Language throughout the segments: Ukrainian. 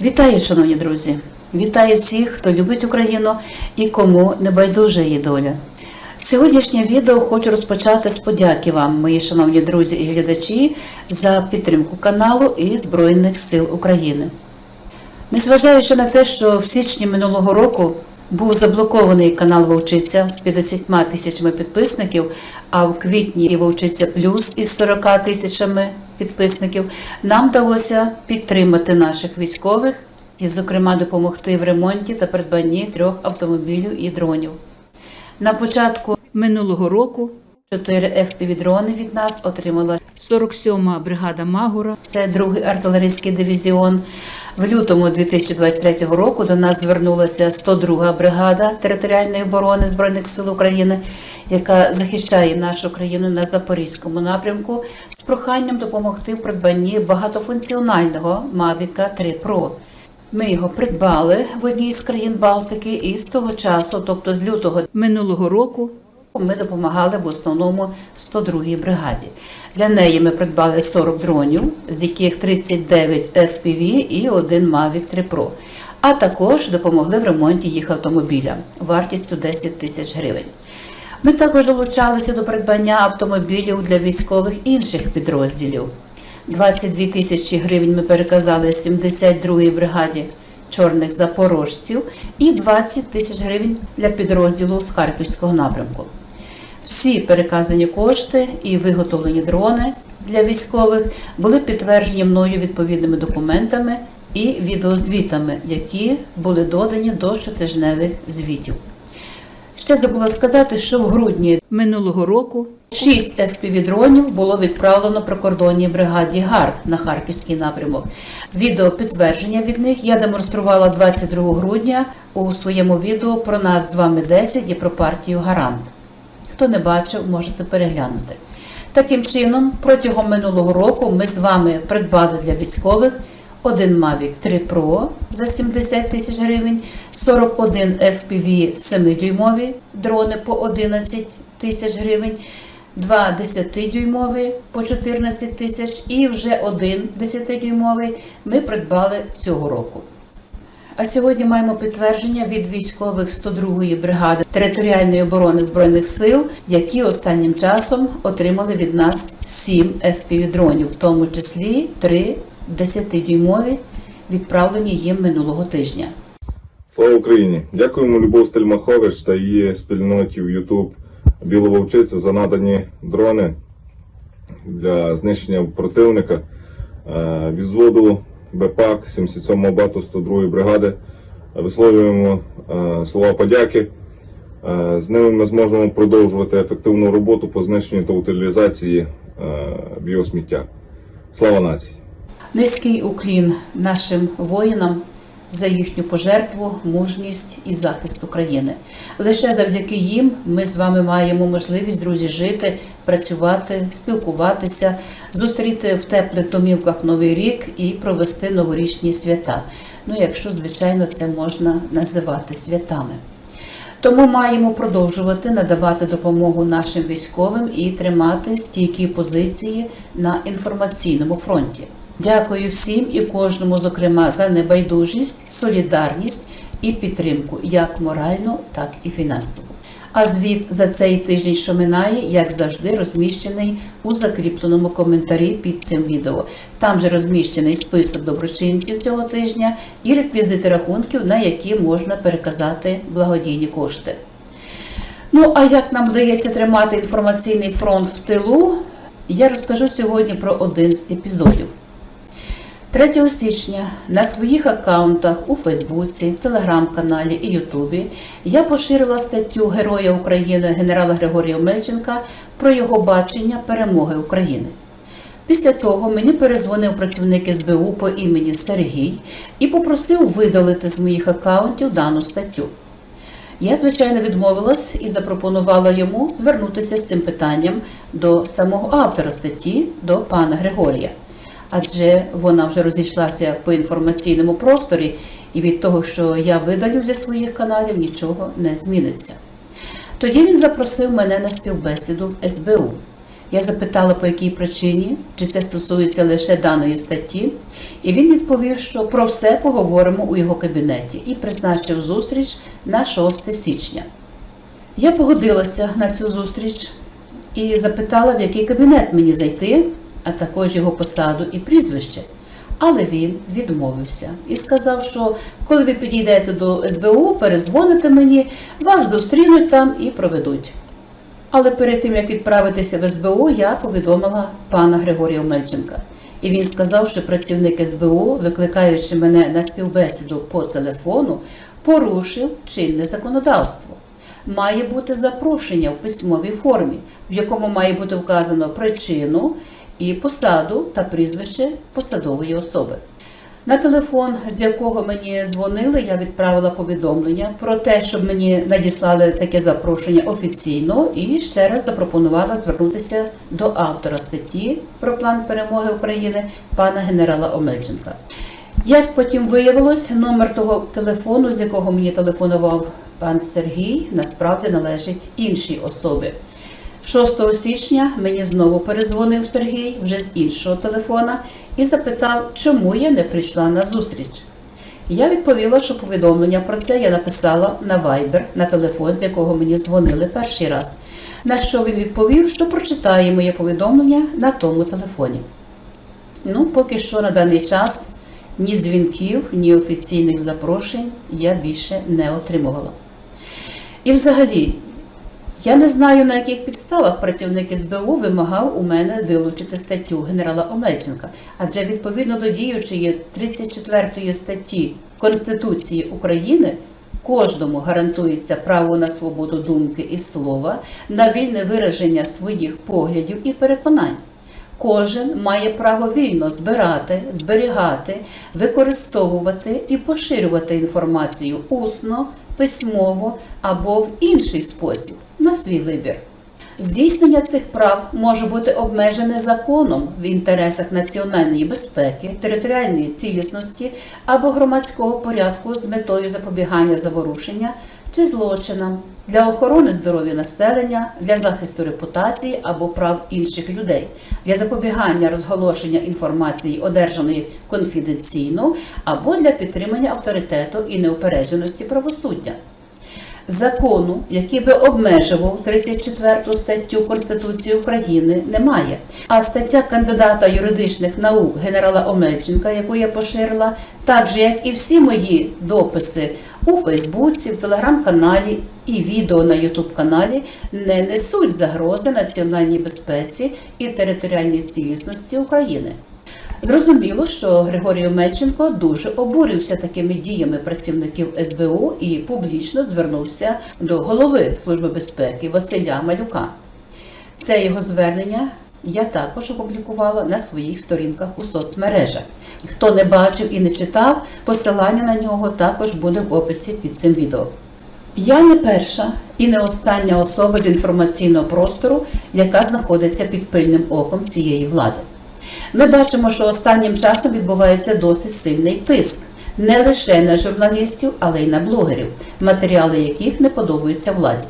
Вітаю, шановні друзі! Вітаю всіх, хто любить Україну і кому не байдужа її доля. Сьогоднішнє відео хочу розпочати з подяки вам, мої шановні друзі і глядачі, за підтримку каналу і Збройних сил України. Незважаючи на те, що в січні минулого року був заблокований канал Вовчиця з 50 тисячами підписників, а в квітні і Вовчиця Плюс із 40 тисячами підписників, нам вдалося підтримати наших військових і, зокрема, допомогти в ремонті та придбанні трьох автомобілів і дронів. На початку минулого року чотири FPV-дрони від нас отримала 47-ма бригада Магура, це другий артилерійський дивізіон. В лютому 2023 року до нас звернулася 102-га бригада територіальної оборони Збройних сил України, яка захищає нашу країну на Запорізькому напрямку, з проханням допомогти в придбанні багатофункціонального Mavic 3 Pro. Ми його придбали в одній з країн Балтики, і з того часу, тобто з лютого минулого року, ми допомагали в основному 102-й бригаді. Для неї ми придбали 40 дронів, з яких 39 FPV і один Mavic 3 Pro. А також допомогли в ремонті їх автомобіля вартістю 10 тисяч гривень. Ми також долучалися до придбання автомобілів для військових інших підрозділів. 22 тисячі гривень ми переказали 72-й бригаді чорних запорожців і 20 тисяч гривень для підрозділу з Харківського напрямку. Всі переказані кошти і виготовлені дрони для військових були підтверджені мною відповідними документами і відеозвітами, які були додані до щотижневих звітів. Ще забула сказати, що в грудні минулого року 6 FPV-дронів було відправлено прикордонній бригаді ГАРД на Харківський напрямок. Відео підтвердження від них я демонструвала 22 грудня у своєму відео про нас з вами 10 і про партію Гарант. Хто не бачив, можете переглянути. Таким чином, протягом минулого року ми з вами придбали для військових один Mavic 3 Pro за 70 тисяч гривень, 41 FPV 7-дюймові дрони по 11 тисяч гривень, два 10-дюймові по 14 тисяч і вже один 10-дюймовий ми придбали цього року. А сьогодні маємо підтвердження від військових 102-ї бригади територіальної оборони збройних сил, які останнім часом отримали від нас 7 FPV-дронів, в тому числі 3 10-дюймові, відправлені їм минулого тижня. Слава Україні! Дякуємо Любов Стельмахович та її спільноті в YouTube Білововчиця за надані дрони для знищення противника Е, від взводу БПАК 77 бату 102 бригади. Висловлюємо е, слова подяки. Е, З ними ми зможемо продовжувати ефективну роботу по знищенню та утилізації е, біосміття. Слава нації! Низький уклін нашим воїнам за їхню пожертву, мужність і захист України. Лише завдяки їм ми з вами маємо можливість, друзі, жити, працювати, спілкуватися, зустріти в теплих домівках новий рік і провести новорічні свята. Ну, якщо, звичайно, це можна називати святами. Тому маємо продовжувати надавати допомогу нашим військовим і тримати стійкі позиції на інформаційному фронті. Дякую всім і кожному, зокрема, за небайдужість, солідарність і підтримку, як моральну, так і фінансову. А звіт за цей тиждень, що минає, як завжди, розміщений у закріпленому коментарі під цим відео. Там же розміщений список доброчинців цього тижня і реквізити рахунків, на які можна переказати благодійні кошти. Ну, а як нам вдається тримати інформаційний фронт в тилу, я розкажу сьогодні про один з епізодів. 3 січня на своїх аккаунтах у Фейсбуці, Телеграм-каналі і Ютубі я поширила статтю Героя України генерала Григорія Мельченка про його бачення перемоги України. Після того мені перезвонив працівник СБУ по імені Сергій і попросив видалити з моїх аккаунтів дану статтю. Я, звичайно, відмовилась і запропонувала йому звернутися з цим питанням до самого автора статті, до пана Григорія. Адже вона вже розійшлася по інформаційному просторі, і від того, що я видалю зі своїх каналів, нічого не зміниться. Тоді він запросив мене на співбесіду в СБУ. Я запитала, по якій причині, чи це стосується лише даної статті, і він відповів, що про все поговоримо у його кабінеті і призначив зустріч на 6 січня. Я погодилася на цю зустріч і запитала, в який кабінет мені зайти, а також його посаду і прізвище. Але він відмовився і сказав, що коли ви підійдете до СБУ, перезвоните мені, вас зустрінуть там і проведуть. Але перед тим як відправитися в СБУ, я повідомила пана Григорія Мельченка. І він сказав, що працівник СБУ, викликаючи мене на співбесіду по телефону, порушив чинне законодавство. Має бути запрошення в письмовій формі, в якому має бути вказано причину і посаду та прізвище посадової особи. На телефон, з якого мені дзвонили, я відправила повідомлення про те, щоб мені надіслали таке запрошення офіційно, і ще раз запропонувала звернутися до автора статті про план перемоги України пана генерала Омельченка. Як потім виявилось, номер того телефону, з якого мені телефонував пан Сергій, насправді належить іншій особі. 6 січня мені знову перезвонив Сергій вже з іншого телефона і запитав, чому я не прийшла на зустріч. Я відповіла, що повідомлення про це я написала на Viber, на телефон, з якого мені дзвонили перший раз. На що він відповів, що прочитає моє повідомлення на тому телефоні. Ну, поки що на даний час ні дзвінків, ні офіційних запрошень я більше не отримувала. І взагалі, я не знаю, на яких підставах працівник СБУ вимагав у мене вилучити статтю генерала Омельченка, адже відповідно до діючої 34 статті Конституції України кожному гарантується право на свободу думки і слова, на вільне вираження своїх поглядів і переконань. Кожен має право вільно збирати, зберігати, використовувати і поширювати інформацію усно, письмово або в інший спосіб на свій вибір. Здійснення цих прав може бути обмежене законом в інтересах національної безпеки, територіальної цілісності або громадського порядку з метою запобігання заворушення чи злочинам для охорони здоров'я населення, для захисту репутації або прав інших людей, для запобігання розголошення інформації, одержаної конфіденційно, або для підтримання авторитету і неупередженості правосуддя закону, який би обмежував 34 статтю Конституції України, немає. А стаття кандидата юридичних наук генерала Омельченка, яку я поширила, так же як і всі мої дописи у Фейсбуці, в телеграм-каналі і відео на Ютуб каналі, не несуть загрози національній безпеці і територіальній цілісності України. Зрозуміло, що Григорій Омельченко дуже обурився такими діями працівників СБУ і публічно звернувся до голови Служби безпеки Василя Малюка. Це його звернення я також опублікувала на своїх сторінках у соцмережах. Хто не бачив і не читав, посилання на нього також буде в описі під цим відео. Я не перша і не остання особа з інформаційного простору, яка знаходиться під пильним оком цієї влади. Ми бачимо, що останнім часом відбувається досить сильний тиск не лише на журналістів, але й на блогерів, матеріали яких не подобаються владі.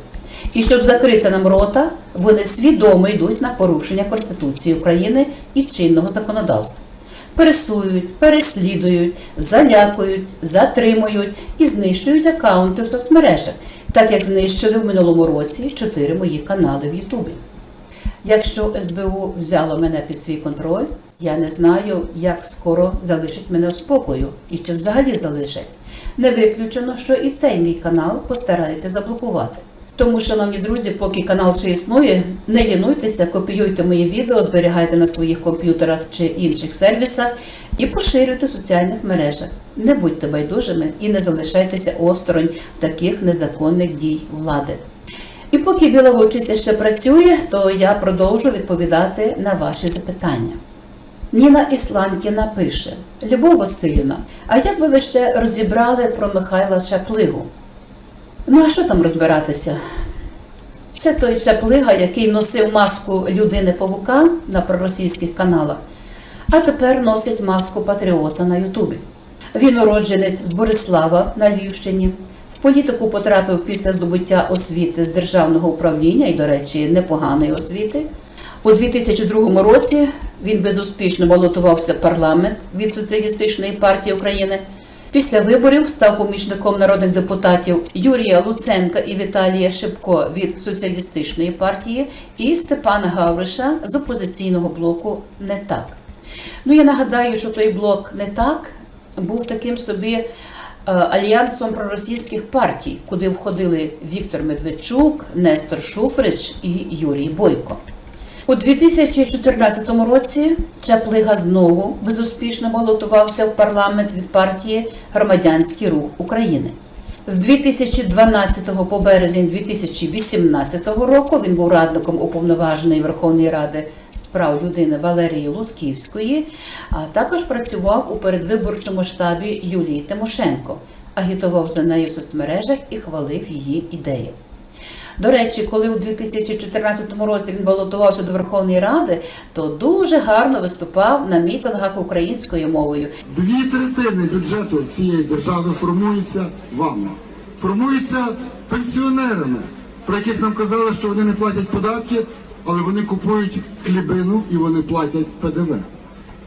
І щоб закрити нам рота, вони свідомо йдуть на порушення Конституції України і чинного законодавства. Пересують, переслідують, залякують, затримують і знищують акаунти в соцмережах, так як знищили в минулому році чотири мої канали в Ютубі. Якщо СБУ взяло мене під свій контроль, я не знаю, як скоро залишить мене в спокою і чи взагалі залишать. Не виключено, що і цей мій канал постараються заблокувати. Тому, шановні друзі, поки канал ще існує, не лінуйтеся, копіюйте мої відео, зберігайте на своїх комп'ютерах чи інших сервісах і поширюйте в соціальних мережах. Не будьте байдужими і не залишайтеся осторонь таких незаконних дій влади. І поки Біла Вовчиця ще працює, то я продовжу відповідати на ваші запитання. Ніна Ісланкіна пише: Любов Васильівна, а як би ви ще розібрали про Михайла Чаплигу? Ну, а що там розбиратися? Це той Чаплига, який носив маску людини павука на проросійських каналах, а тепер носить маску патріота на Ютубі. Він уродженець з Борислава на Львівщині. В політику потрапив після здобуття освіти з державного управління і, до речі, непоганої освіти. У 2002 році він безуспішно балотувався в парламент від Соціалістичної партії України. Після виборів став помічником народних депутатів Юрія Луценка і Віталія Шипко від Соціалістичної партії і Степана Гавриша з опозиційного блоку Не так. Ну я нагадаю, що той блок не так був таким собі альянсом проросійських партій, куди входили Віктор Медведчук, Нестор Шуфрич і Юрій Бойко. У 2014 році Чаплига знову безуспішно балотувався в парламент від партії Громадянський рух України. З 2012 по березень 2018 року він був радником уповноваженої Верховної Ради з прав людини Валерії Лутківської, а також працював у передвиборчому штабі Юлії Тимошенко, агітував за нею в соцмережах і хвалив її ідеї. До речі, коли у 2014 році він балотувався до Верховної Ради, то дуже гарно виступав на мітингах українською мовою. Дві третини бюджету цієї держави формується вами, формується пенсіонерами, про яких нам казали, що вони не платять податки, але вони купують хлібину і вони платять ПДВ.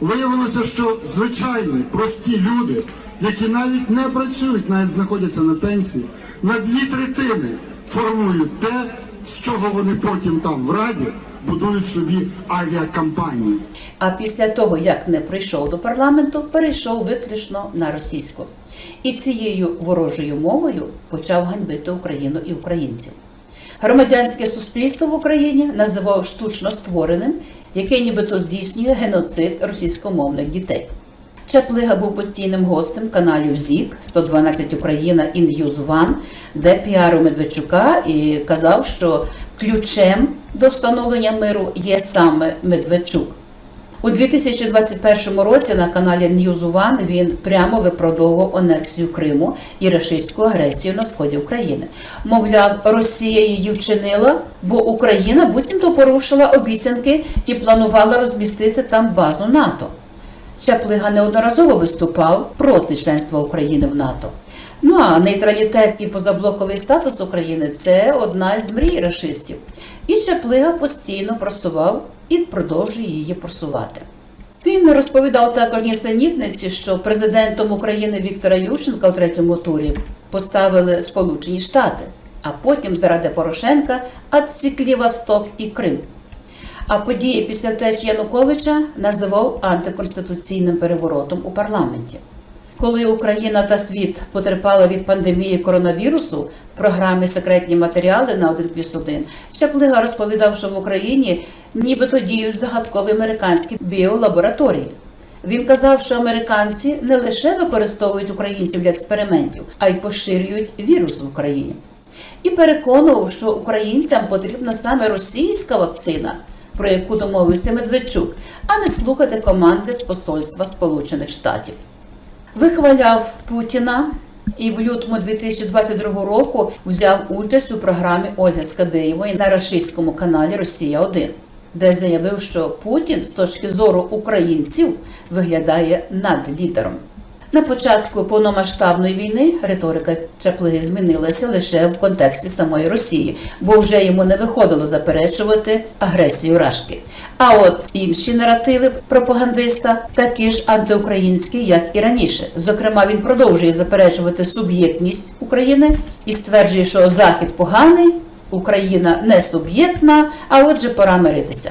Виявилося, що звичайні прості люди, які навіть не працюють, навіть знаходяться на пенсії, на дві третини формують те, з чого вони потім там в раді будують собі авіакомпанії. А після того, як не прийшов до парламенту, перейшов виключно на російську. І цією ворожою мовою почав ганьбити Україну і українців. Громадянське суспільство в Україні називав штучно створеним, яке нібито здійснює геноцид російськомовних дітей. Чаплига був постійним гостем каналів ЗІК 112 Україна і News One, де піарив Медведчука і казав, що ключем до встановлення миру є саме Медведчук. У 2021 році на каналі News One він прямо виправдовував анексію Криму і рашистську агресію на сході України. Мовляв, Росія її вчинила, бо Україна буцімто порушила обіцянки і планувала розмістити там базу НАТО. Чаплига неодноразово виступав проти членства України в НАТО. Ну а нейтралітет і позаблоковий статус України це одна із мрій рашистів. І Чаплига постійно просував і продовжує її просувати. Він розповідав також нісенітниці, що президентом України Віктора Ющенка у третьому турі поставили Сполучені Штати, а потім заради Порошенка відсікли Восток і Крим. А події після втечі Януковича називав антиконституційним переворотом у парламенті. Коли Україна та світ потерпали від пандемії коронавірусу в програмі Секретні матеріали на 1 плюс 1, Чаплига розповідав, що в Україні нібито діють загадкові американські біолабораторії. Він казав, що американці не лише використовують українців для експериментів, а й поширюють вірус в Україні. І переконував, що українцям потрібна саме російська вакцина, про яку домовився Медведчук, а не слухати команди з посольства Сполучених Штатів. Вихваляв Путіна і в лютому 2022 року взяв участь у програмі Ольги Скабєєвої на російському каналі Росія 1 де заявив, що Путін з точки зору українців виглядає над лідером. На початку повномасштабної війни риторика Чаплиги змінилася лише в контексті самої Росії, бо вже йому не виходило заперечувати агресію Рашки. А от інші наративи пропагандиста такі ж антиукраїнські, як і раніше. Зокрема, він продовжує заперечувати суб'єктність України і стверджує, що Захід поганий, Україна не суб'єктна, а отже, пора миритися.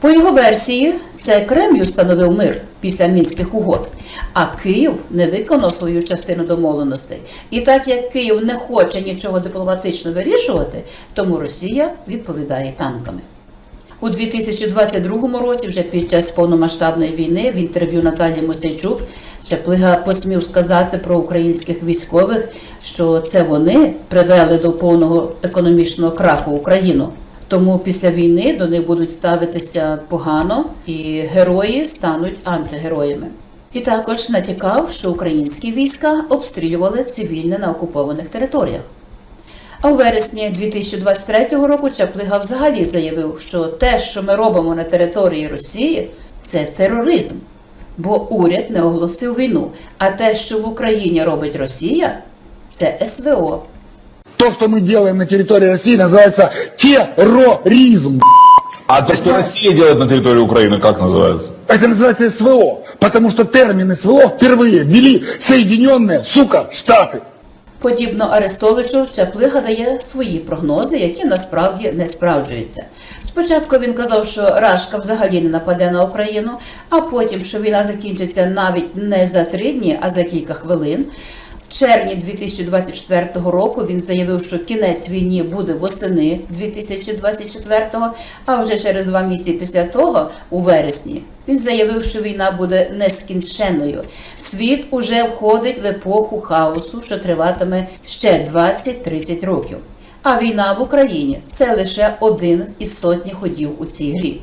По його версії, це Кремль установив мир після мінських угод, а Київ не виконав свою частину домовленостей. І так як Київ не хоче нічого дипломатично вирішувати, тому Росія відповідає танками. У 2022 році, вже під час повномасштабної війни, в інтерв'ю Наталі Мосейчук Чаплига посмів сказати про українських військових, що це вони привели до повного економічного краху Україну. Тому після війни до них будуть ставитися погано, і герої стануть антигероями. І також натякав, що українські війська обстрілювали цивільне на окупованих територіях. А у вересні 2023 року Чаплига взагалі заявив, що те, що ми робимо на території Росії, це тероризм, бо уряд не оголосив війну. А те, що в Україні робить Росія, це СВО. То, что мы делаем на территории России, называется терроризм. А то, что Россия делает на территории Украины, как называется? Это называется СВО, потому что термин СВО впервые ввели Соединенные, сука, Штаты. Подібно Арестовичу, Чаплига дає свої прогнози, які насправді не справджуються. Спочатку він казав, що Рашка взагалі не нападе на Україну, а потім, що війна закінчиться навіть не за три дні, а за кілька хвилин. Червні 2024 року він заявив, що кінець війні буде восени 2024, а вже через два місяці після того, у вересні, він заявив, що війна буде нескінченною. Світ уже входить в епоху хаосу, що триватиме ще 20-30 років. А війна в Україні це лише один із сотні ходів у цій грі.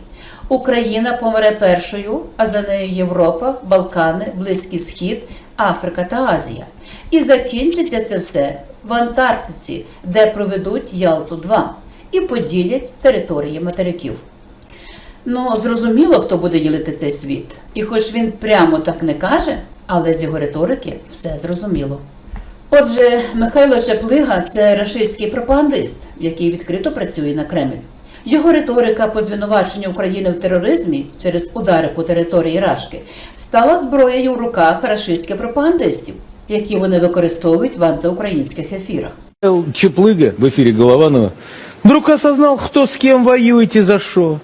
Україна помре першою, а за нею Європа, Балкани, Близький Схід, Африка та Азія. І закінчиться це все в Антарктиці, де проведуть Ялту 2 і поділять території материків. Ну, зрозуміло, хто буде ділити цей світ. І хоч він прямо так не каже, але з його риторики все зрозуміло. Отже, Михайло Чаплига це рашистський пропагандист, який відкрито працює на Кремль. Його риторика по звинуваченню України в тероризмі через удари по території Рашки стала зброєю в руках рашистських пропагандистів, які вони використовують в антиукраїнських ефірах. Чеплыга в эфире Голованова вдруг осознал, кто с кем воюет и за что.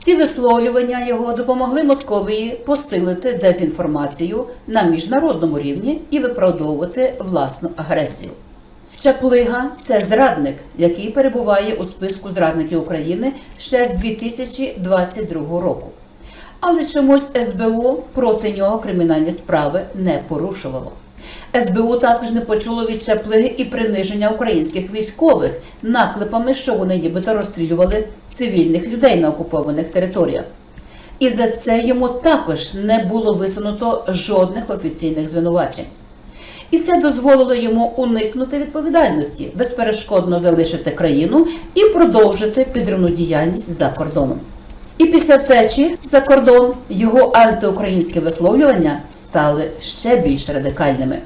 Ці висловлювання його допомогли Московії посилити дезінформацію на міжнародному рівні і виправдовувати власну агресію. Чаплига це зрадник, який перебуває у списку зрадників України ще з 2022 року. Але чомусь СБУ проти нього кримінальні справи не порушувало. СБУ також не почуло від Чаплиги і приниження українських військових наклепами, що вони нібито розстрілювали цивільних людей на окупованих територіях. І за це йому також не було висунуто жодних офіційних звинувачень. І це дозволило йому уникнути відповідальності, безперешкодно залишити країну і продовжити підривну діяльність за кордоном. І після втечі за кордон його антиукраїнські висловлювання стали ще більш радикальними.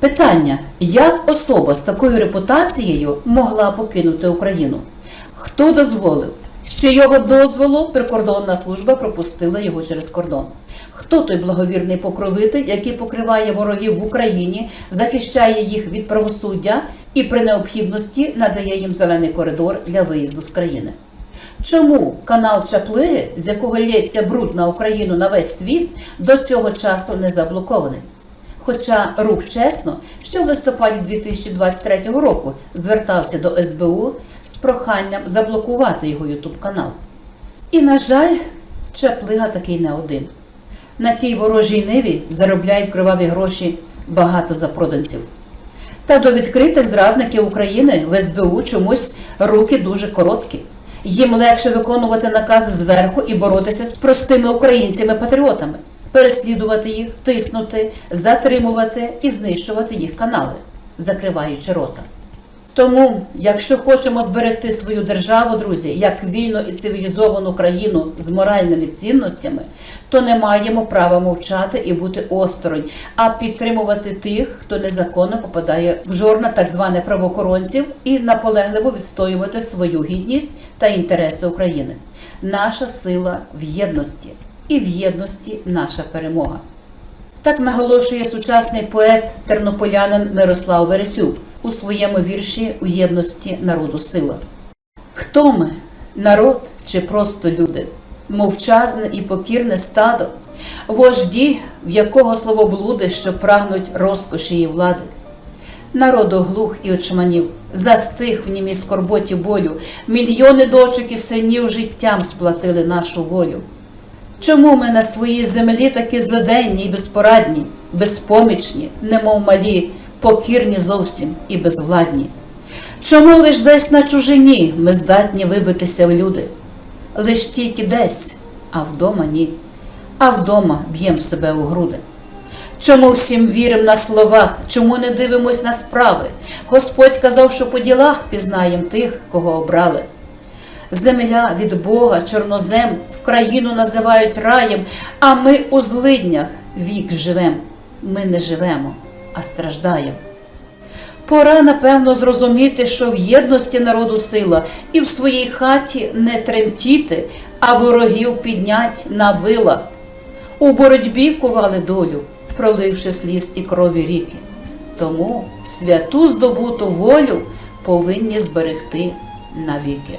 Питання: як особа з такою репутацією могла покинути Україну? Хто дозволив? З чийого дозволу прикордонна служба пропустила його через кордон? Хто той благовірний покровитель, який покриває ворогів в Україні, захищає їх від правосуддя і при необхідності надає їм зелений коридор для виїзду з країни? Чому канал Чаплиги, з якого лється бруд на Україну на весь світ, до цього часу не заблокований? Хоча рух чесно, ще в листопаді 2023 року звертався до СБУ з проханням заблокувати його Ютуб канал. І, на жаль, Чаплига такий не один. На тій ворожій ниві заробляють криваві гроші багато запроданців. Та до відкритих зрадників України в СБУ чомусь руки дуже короткі. Їм легше виконувати накази зверху і боротися з простими українцями-патріотами, переслідувати їх, тиснути, затримувати і знищувати їх канали, закриваючи рота. Тому, якщо хочемо зберегти свою державу, друзі, як вільну і цивілізовану країну з моральними цінностями, то не маємо права мовчати і бути осторонь, а підтримувати тих, хто незаконно попадає в жорна так званих правоохоронців, і наполегливо відстоювати свою гідність та інтереси України. Наша сила в єдності, і в єдності наша перемога. Так наголошує сучасний поет тернополянин Мирослав Вересюк у своєму вірші У єдності народу сила. Хто ми, народ чи просто люди, мовчазне і покірне стадо, вожді, в якого словоблуди, що прагнуть розкоші і влади. Народу глух і очманів, застиг в німій скорботі болю, мільйони дочок і синів життям сплатили нашу волю. Чому ми на своїй землі такі злоденні і безпорадні, безпомічні, немов малі, покірні зовсім і безвладні? Чому лиш десь на чужині ми здатні вибитися в люди? Лиш тільки десь, а вдома ні, а вдома б'єм себе у груди. Чому всім вірим на словах, чому не дивимось на справи? Господь казав, що по ділах пізнаєм тих, кого обрали. Земля від Бога, чорнозем, в країну називають раєм, а ми у злиднях вік живем. Ми не живемо, а страждаємо. Пора, напевно, зрозуміти, що в єдності народу сила і в своїй хаті не тремтіти, а ворогів піднять на вила. У боротьбі кували долю, проливши сліз і крові ріки. Тому святу здобуту волю повинні зберегти навіки.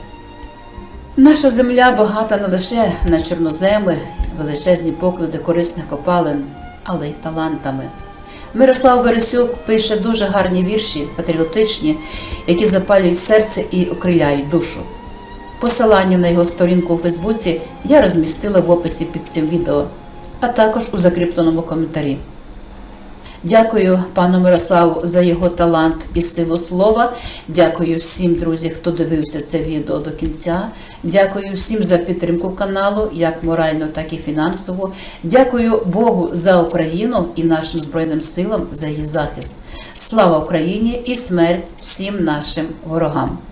Наша земля багата не лише на чорноземи, величезні поклади корисних копалин, але й талантами. Мирослав Вересюк пише дуже гарні вірші, патріотичні, які запалюють серце і окриляють душу. Посилання на його сторінку у Фейсбуці я розмістила в описі під цим відео, а також у закріпленому коментарі. Дякую пану Мирославу за його талант і силу слова. Дякую всім, друзі, хто дивився це відео до кінця. Дякую всім за підтримку каналу, як морально, так і фінансово. Дякую Богу за Україну і нашим Збройним силам за її захист. Слава Україні і смерть всім нашим ворогам!